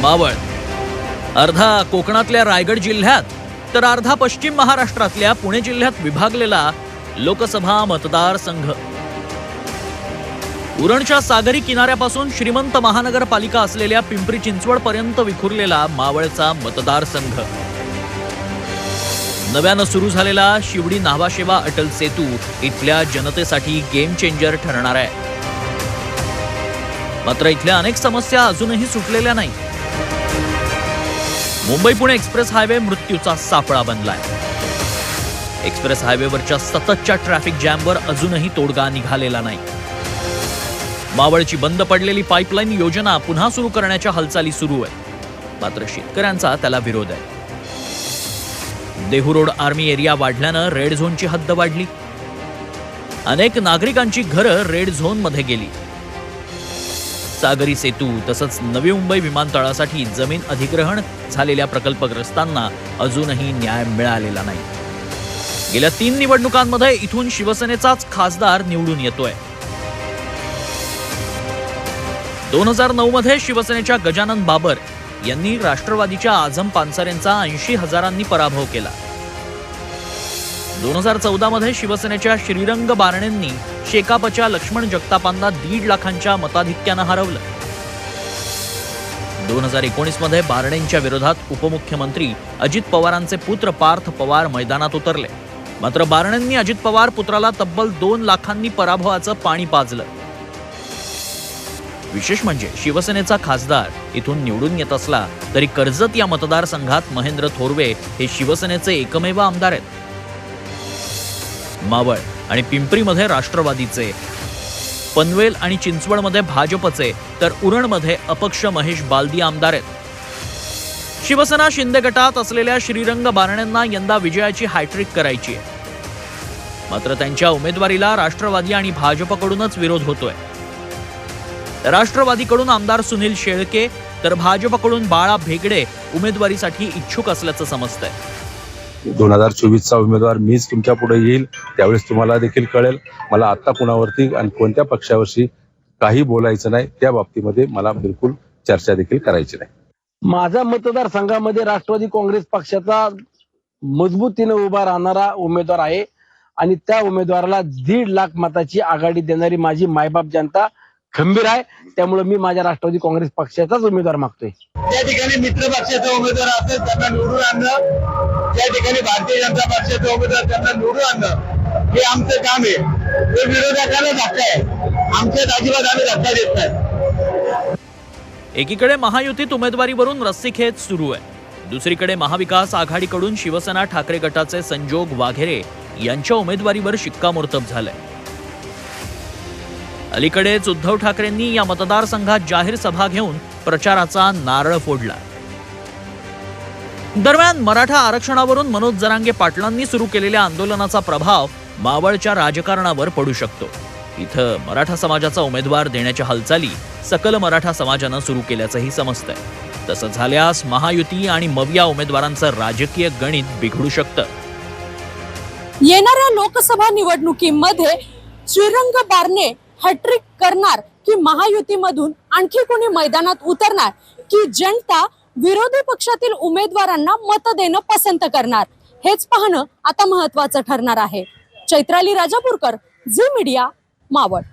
मावळ अर्धा कोकणातल्या रायगड जिल्ह्यात तर अर्धा पश्चिम महाराष्ट्रातल्या पुणे जिल्ह्यात विभागलेला लोकसभा मतदारसंघ. उरणच्या सागरी किनाऱ्यापासून श्रीमंत महानगरपालिका असलेल्या पिंपरी चिंचवड पर्यंत विखुरलेला मावळचा मतदारसंघ. नव्यानं सुरू झालेला शिवडी नावाशेवा अटल सेतू इथल्या जनतेसाठी गेम चेंजर ठरणार आहे. मात्र इथल्या अनेक समस्या अजूनही सुटलेल्या नाही मुंबई पुणे एक्सप्रेस हायवे मृत्यूचा सापळा बनलाय. एक्सप्रेस हायवेवरच्या सततच्या ट्रॅफिक जॅमवर अजूनही तोडगा निघालेला नाही. मावळची बंद पडलेली पाईपलाईन योजना पुन्हा सुरू करण्याच्या हालचाली सुरू आहे मात्र शेतकऱ्यांचा त्याला विरोध आहे. देहू रोड आर्मी एरिया वाढल्यानं रेड झोनची हद्द वाढली. अनेक नागरिकांची घरं रेड झोनमध्ये गेली. सागरी सेतू तसंच नवी मुंबई विमानतळासाठी जमीन अधिग्रहण झालेल्या प्रकल्पग्रस्तांना अजूनही न्याय मिळालेला नाही. गेल्या तीन निवडणुकांमध्ये इथून शिवसेनेचाच खासदार निवडून येतोय. दोन हजार नऊ मध्ये शिवसेनेच्या गजानन बाबर यांनी राष्ट्रवादीच्या आझम पानसरेंचा ऐंशी हजारांनी पराभव केला. दोन हजार चौदा मध्ये शिवसेनेच्या श्रीरंग बारणेंनी शेकापच्या लक्ष्मण जगतापांना दीड लाखांच्या मताधिक्यानं हरवलं. दोन हजार एकोणीसमध्ये बारणेंच्या विरोधात उपमुख्यमंत्री अजित पवारांचे पुत्र पार्थ पवार मैदानात उतरले. मात्र बारणेंनी अजित पवार पुत्राला तब्बल दोन लाखांनी पराभवाचं पाणी पाजलं. विशेष म्हणजे शिवसेनेचा खासदार इथून निवडून येत असला तरी कर्जत या मतदारसंघात महेंद्र थोरवे हे शिवसेनेचे एकमेव आमदार आहेत. मावळ आणि पिंपरीमध्ये राष्ट्रवादीचे. पनवेल आणि चिंचवडमध्ये भाजपचे तर उरणमध्ये अपक्ष महेश बालदी आमदार आहेत. शिवसेना शिंदे गटात असलेल्या श्रीरंग बारणेंना यंदा विजयाची हायट्रिक करायची आहे. मात्र त्यांच्या उमेदवारीला राष्ट्रवादी आणि भाजपकडूनच विरोध होतोय. राष्ट्रवादीकडून आमदार सुनील शेळके तर भाजपकडून बाळा भेगडे उमेदवारीसाठी इच्छुक असल्याचं समजतंय. दोन हजार चोवीसचा उमेदवार मीच तुमच्यापुढे येईल त्यावेळेस तुम्हाला देखील कळेल. मला आता कुणावरती आणि कोणत्या पक्षावरशी काही बोलायचं नाही त्या बाबतीमध्ये मला बिलकुल चर्चा देखील करायची नाही. माझ्या मतदारसंघामध्ये राष्ट्रवादी काँग्रेस पक्षाचा मजबूतीने उभा राहणारा उमेदवार आहे आणि त्या उमेदवाराला दीड लाख मताची आघाडी देणारी माझी मायबाप जनता खंबीर आहे. त्यामुळे मी माझ्या राष्ट्रवादी काँग्रेस पक्षाचाच उमेदवार मागतोय. त्या ठिकाणी मित्र पक्षाचा उमेदवार असेल त्यांना निवडून आणणं. त्या ठिकाणी भारतीय जनता पक्षाचा उमेदवार त्यांना निवडून आणणं. हे आमचं काम आहे. हे विरोधकांना धक्का आहे. आमच्यात अजिबात आम्ही धक्का देत नाही. एकीकडे महायुतीत उमेदवारीवरून रस्सीखेच सुरू आहे. दुसरीकडे महाविकास आघाडीकडून शिवसेना ठाकरे गटाचे संजोग वाघेरे यांच्या उमेदवारीवर शिक्कामोर्तब झालंय. अलीकडेच उद्धव ठाकरेंनी या मतदारसंघात जाहीर सभा घेऊन प्रचाराचा नारळ फोडला. दरम्यान मराठा आरक्षणावरून मनोज जरांगे पाटलांनी सुरू केलेल्या आंदोलनाचा प्रभाव मावळच्या राजकारणावर पडू शकतो. इथं मराठा समाजाचा उमेदवार देण्याच्या हालचाली सकल मराठा समाजानं सुरू केल्याचंही समजतंय. तसं झाल्यास महायुती आणि मविया उमेदवारांचं राजकीय गणित बिघडू शकतं. येणाऱ्या लोकसभा निवडणुकीमध्ये श्रीरंग बारणे हॅट्रिक करणार की महायुतीमधून आणखी कोणी मैदानात उतरणार? की जनता विरोधी पक्षातील उमेदवारांना मत देणं पसंत करणार? हेच पाहणं आता महत्वाचं ठरणार आहे. Chaitrali Rajapurkar Zee media Maval.